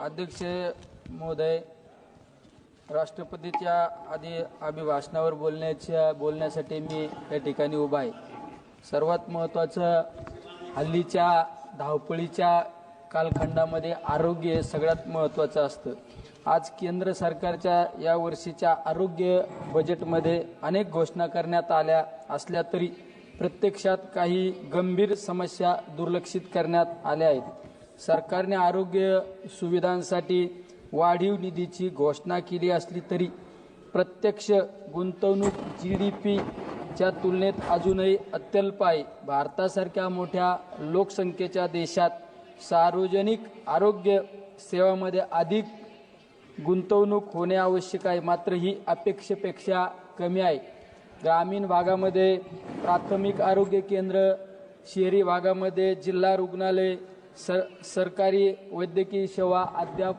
अध्यक्ष महोदय राष्ट्रपतीच्या आधी अभिभाषणावर बोलण्याच्या बोलण्यासाठी मी या ठिकाणी उभा आहे. सर्वात महत्त्वाचं हल्लीच्या धावपळीच्या कालखंडामध्ये आरोग्य हे सगळ्यात महत्त्वाचं असतं. आज केंद्र सरकारच्या या वर्षीच्या आरोग्य बजेटमध्ये अनेक घोषणा करण्यात आल्या असल्या तरी प्रत्यक्षात काही गंभीर समस्या दुर्लक्षित करण्यात आल्या आहेत. सरकारने आरोग्य सुविधांसाठी वाढीव निधीची घोषणा केली असली तरी प्रत्यक्ष गुंतवणूक जी डी पीच्या तुलनेत अजूनही अत्यल्प आहे. भारतासारख्या मोठ्या लोकसंख्येच्या देशात सार्वजनिक आरोग्य सेवामध्ये अधिक गुंतवणूक होणे आवश्यक आहे मात्र ही अपेक्षेपेक्षा कमी आहे. ग्रामीण भागामध्ये प्राथमिक आरोग्य केंद्र शहरी भागामध्ये जिल्हा रुग्णालय सर सरकारी वैद्यकीय सेवा अद्याप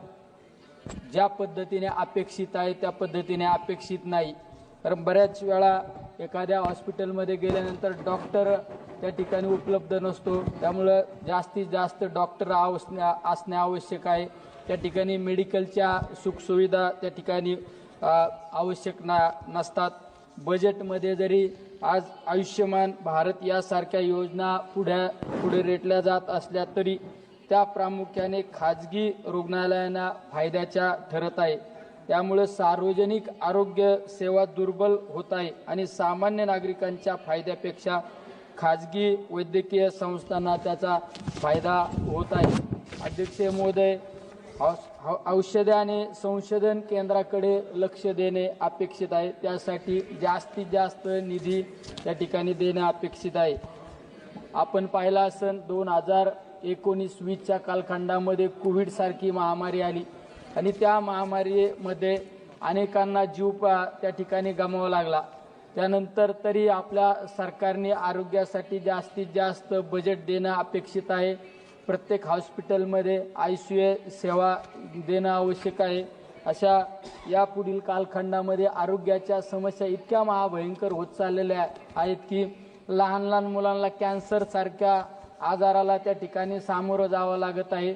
ज्या पद्धतीने अपेक्षित आहे त्या पद्धतीने अपेक्षित नाही. कारण बऱ्याच वेळा एखाद्या हॉस्पिटलमध्ये गेल्यानंतर डॉक्टर त्या ठिकाणी उपलब्ध नसतो. त्यामुळं जास्तीत जास्त डॉक्टर आवसण्या असणे आवश्यक आहे. त्या ठिकाणी मेडिकलच्या सुखसुविधा त्या ठिकाणी आवश्यक ना नसतात. बजेटमध्ये जरी आज आयुष्यमान भारत यासारख्या योजना पुढे पुढे रेटल्या जात असल्या तरी त्या प्रामुख्याने खाजगी रुग्णालयांना फायद्याच्या ठरत आहे. त्यामुळे सार्वजनिक आरोग्य सेवा दुर्बल होत आहे आणि सामान्य नागरिकांच्या फायद्यापेक्षा खाजगी वैद्यकीय संस्थांना त्याचा फायदा होत आहे. अध्यक्ष महोदय औषधे आणि संशोधन केंद्राकडे लक्ष देणे अपेक्षित आहे. त्यासाठी जास्तीत जास्त निधी त्या ठिकाणी देणे अपेक्षित आहे. आपण पाहिला असन दोन हजार एकोणीस वीसच्या कालखंडामध्ये कोविडसारखी महामारी आली. आणि त्या महामारीमध्ये अनेकांना जीव त्या ठिकाणी गमावा लागला. त्यानंतर तरी आपल्या सरकारने आरोग्यासाठी जास्तीत जास्त बजेट देणं अपेक्षित आहे. प्रत्येक हॉस्पिटलमध्ये आय सी ए सेवा देणं आवश्यक आहे. अशा यापुढील कालखंडामध्ये आरोग्याच्या समस्या इतक्या महाभयंकर होत चाललेल्या आहेत की लहान लहान मुलांना कॅन्सरसारख्या आजाराला त्या ठिकाणी सामोरं जावं लागत आहे.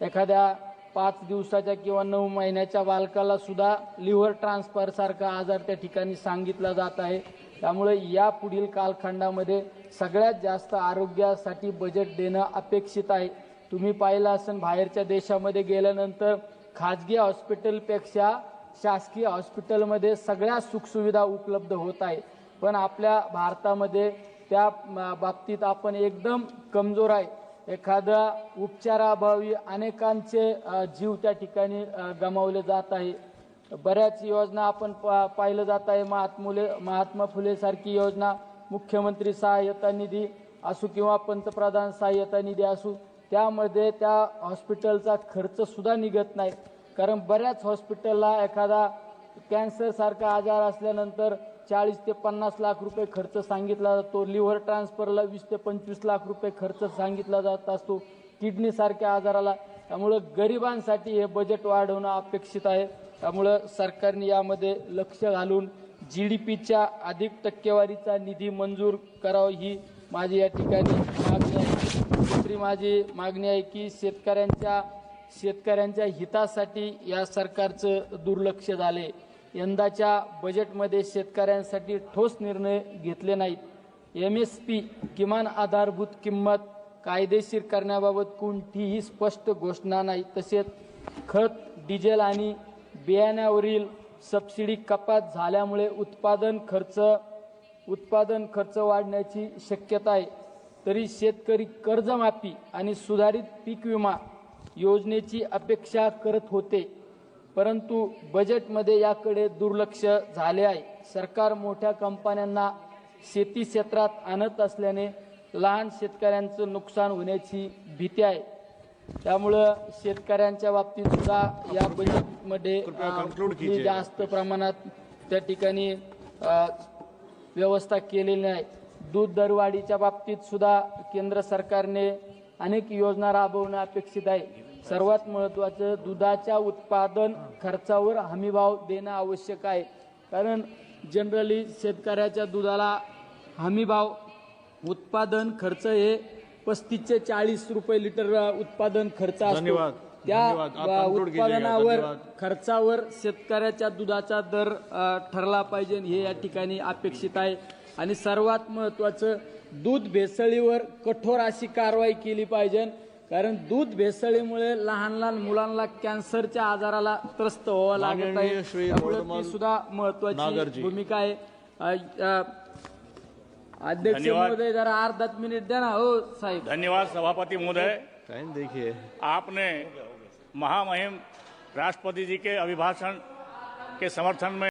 एखाद्या पाच दिवसाच्या किंवा नऊ महिन्याच्या बालकाला सुद्धा लिव्हर ट्रान्सफरसारखा आजार त्या ठिकाणी सांगितला जात आहे. त्यामुळे या पुढील कालखंडामध्ये सगळ्यात जास्त आरोग्यासाठी बजेट देणं अपेक्षित आहे. तुम्ही पाहिलं असेल बाहेरच्या देशामध्ये गेल्यानंतर खाजगी हॉस्पिटलपेक्षा शासकीय हॉस्पिटलमध्ये सगळ्या सुखसुविधा उपलब्ध होत आहे. पण आपल्या भारतामध्ये त्या बाबतीत आपण एकदम कमजोर आहे. एखाद्या उपचाराअभावी अनेकांचे जीव त्या ठिकाणी गमावले जात आहे. बऱ्याच योजना आपण पा पाहिलं जात आहे. महात्मुले महात्मा फुले सारखी योजना मुख्यमंत्री सहाय्यता निधी असू किंवा पंतप्रधान सहाय्यता निधी असू त्यामध्ये त्या हॉस्पिटलचा खर्च सुद्धा निघत नाही. कारण बऱ्याच हॉस्पिटलला एखादा कॅन्सर सारखा आजार असल्यानंतर चाळीस ते पन्नास लाख रुपये खर्च सांगितला जातो. लिव्हर ट्रान्सफरला वीस ते पंचवीस लाख रुपये खर्च सांगितला जात असतो. किडनीसारख्या आजाराला. त्यामुळं गरिबांसाठी हे बजेट वाढवणं अपेक्षित आहे. त्यामुळं सरकारने यामध्ये लक्ष घालून जी डी पीच्या अधिक टक्केवारीचा निधी मंजूर करावा ही माझी या ठिकाणी मागणी आहे. दुसरी माझी मागणी आहे की शेतकऱ्यांच्या शेतकऱ्यांच्या हितासाठी या सरकारचं दुर्लक्ष झाले. यंदाच्या बजेटमध्ये शेतकऱ्यांसाठी ठोस निर्णय घेतले नाहीत. एम एस पी किमान आधारभूत किंमत कायदेशीर करण्याबाबत कोणतीही स्पष्ट घोषणा नाही. तसेच खत डिझेल आणि बियाण्यावरील सबसिडी कपात झाल्यामुळे उत्पादन खर्च उत्पादन खर्च वाढण्याची शक्यता आहे. तरी शेतकरी कर्जमाफी आणि सुधारित पीक विमा योजनेची अपेक्षा करत होते. परंतु बजेटमध्ये याकडे दुर्लक्ष झाले आहे. सरकार मोठ्या कंपन्यांना शेती क्षेत्रात आणत असल्याने लहान शेतकऱ्यांचं नुकसान होण्याची भीती आहे. त्यामुळं शेतकऱ्यांच्या बाबतीत सुद्धा या बजेटमध्ये कुठली जास्त प्रमाणात त्या ठिकाणी व्यवस्था केलेली नाही. दूध दरवाढीच्या बाबतीत सुद्धा केंद्र सरकारने अनेक योजना राबवणं अपेक्षित आहे. सर्वात महत्त्वाचं दुधाच्या उत्पादन खर्चावर हमीभाव देणं आवश्यक आहे. कारण जनरली शेतकऱ्याच्या दुधाला हमीभाव उत्पादन खर्च हे पस्तीस ते चाळीस रुपये लिटर उत्पादन खर्च असतो. त्या. उत्पादनावर. खर्चावर शेतकऱ्याच्या दुधाचा दर ठरला पाहिजे हे या ठिकाणी अपेक्षित आहे आणि सर्वात महत्वाचं दूध भेसळीवर कठोर अशी कारवाई केली पाहिजे कारण दूध भेसळीमुळे लहान लहान मुलांना कॅन्सरच्या आजाराला त्रस्त व्हावं लागत आहे सुद्धा महत्वाची. भूमिका आहे अध्यक्ष धन्यवाद. महोदय जरा अर्धा मिनिट द्या ना. हो साहेब. धन्यवाद सभापति महोदय. टाइम देखिए. आपने महामहिम राष्ट्रपति जी के अभिभाषण के समर्थन में